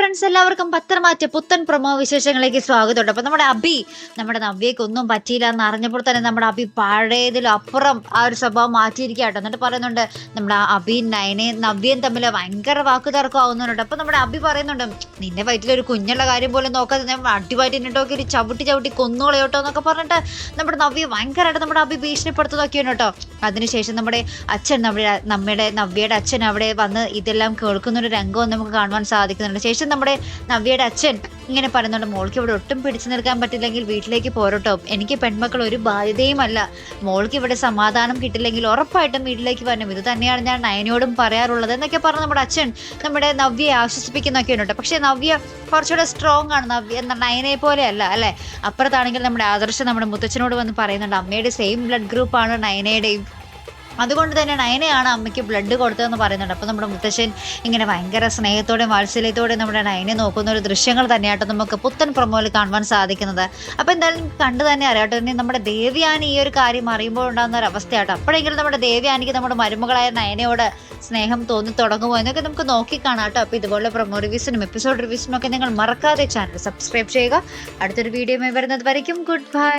Friends എല്ലാവർക്കും പത്രമാറ്റ പുത്തൻ promo വിശേഷങ്ങളിലേക്ക് സ്വാഗതമുണ്ട്. അപ്പൊ നമ്മുടെ അബി നമ്മുടെ നവ്യക്ക് ഒന്നും പറ്റിയില്ല എന്ന് അറിഞ്ഞപ്പോൾ തന്നെ നമ്മുടെ അബി പഴയതിലും അപ്പുറം ആ ഒരു സ്വഭാവം മാറ്റിയിരിക്കട്ടോ എന്നിട്ട് പറയുന്നുണ്ട് നമ്മുടെ അബി നയനെ നവ്യയും തമ്മിൽ ഭയങ്കര വാക്കുതർക്കം ആവുന്നുണ്ട്. അപ്പൊ നമ്മുടെ അബി പറയുന്നുണ്ട് നിന്റെ വയറ്റിൽ ഒരു കുഞ്ഞുള്ള കാര്യം പോലും നോക്കാതെ ഞാൻ അടിവായിട്ട് എന്നിട്ടൊക്കെ ഒരു ചവിട്ടി ചവിട്ടി കൊന്നുകളയോട്ടോ എന്നൊക്കെ പറഞ്ഞിട്ട് നമ്മുടെ നവ്യ ഭയങ്കരമായിട്ട് നമ്മുടെ അബി ഭീഷണിപ്പെടുത്തുന്നതൊക്കെയാണ് കേട്ടോ. അതിനുശേഷം നമ്മുടെ അച്ഛൻ നമ്മുടെ നമ്മുടെ നവ്യയുടെ അച്ഛൻ അവിടെ വന്ന് ഇതെല്ലാം കേൾക്കുന്ന ഒരു രംഗവും നമുക്ക് കാണുവാൻ സാധിക്കുന്നുണ്ട്. ശേഷം നമ്മുടെ നവ്യയുടെ അച്ഛൻ ഇങ്ങനെ പറയുന്നുണ്ട് മോൾക്ക് ഇവിടെ ഒട്ടും പിടിച്ചു നിൽക്കാൻ പറ്റില്ലെങ്കിൽ വീട്ടിലേക്ക് പോരട്ടോ. എനിക്ക് പെൺമക്കൾ ഒരു ബാധ്യതയുമല്ല. മോൾക്ക് ഇവിടെ സമാധാനം കിട്ടില്ലെങ്കിൽ ഉറപ്പായിട്ടും വീട്ടിലേക്ക് വരണം. ഇത് തന്നെയാണ് ഞാൻ നയനോടും പറയാറുള്ളത് എന്നൊക്കെ പറഞ്ഞ് നമ്മുടെ അച്ഛൻ നമ്മുടെ നവ്യയെ ആശ്വസിപ്പിക്കുന്നൊക്കെ ഉണ്ട് പക്ഷേ നവ്യ കുറച്ചുകൂടെ സ്ട്രോങ് ആണ്. നവ്യ നയനെ പോലെ അല്ല അല്ലേ? അപ്പുറത്താണെങ്കിൽ നമ്മുടെ ആദർശം നമ്മുടെ മുത്തച്ഛനോട് വന്ന് പറയുന്നുണ്ട് അമ്മയുടെ സെയിം ബ്ലഡ് ഗ്രൂപ്പാണ് നയനയുടെയും. അതുകൊണ്ട് തന്നെ നയനയാണ് അമ്മയ്ക്ക് ബ്ലഡ് കൊടുത്തതെന്ന് പറയുന്നുണ്ട്. അപ്പോൾ നമ്മുടെ മുത്തശ്ശൻ ഇങ്ങനെ ഭയങ്കര സ്നേഹത്തോടെ വാത്സല്യത്തോടെ നമ്മുടെ നയനെ നോക്കുന്ന ഒരു ദൃശ്യങ്ങൾ തന്നെയാട്ടോ നമുക്ക് പുത്തൻ പ്രൊമോയിൽ കാണുവാൻ സാധിക്കുന്നത്. അപ്പോൾ എന്തായാലും കണ്ടു തന്നെ അറിയാട്ടോ. ഇനി നമ്മുടെ ദേവ്യാനി ഈ ഒരു കാര്യം അറിയുമ്പോൾ ഉണ്ടാകുന്ന ഒരു അവസ്ഥയാട്ടോ. അപ്പോഴെങ്കിലും നമ്മുടെ ദേവ്യാനിക്ക് നമ്മുടെ മരുമകളായ നയനയോട് സ്നേഹം തോന്നി തുടങ്ങുമോ എന്നൊക്കെ നമുക്ക് നോക്കി കാണാം കേട്ടോ അപ്പോൾ ഇതുപോലെ പ്രൊമോ റിവ്യൂസിനും എപ്പിസോഡ് റിവ്യൂസിനും ഒക്കെ നിങ്ങൾ മറക്കാതെ ചാനൽ സബ്സ്ക്രൈബ് ചെയ്യുക. അടുത്തൊരു വീഡിയോയുമായി വരുന്നത് വരയ്ക്കും. Good bye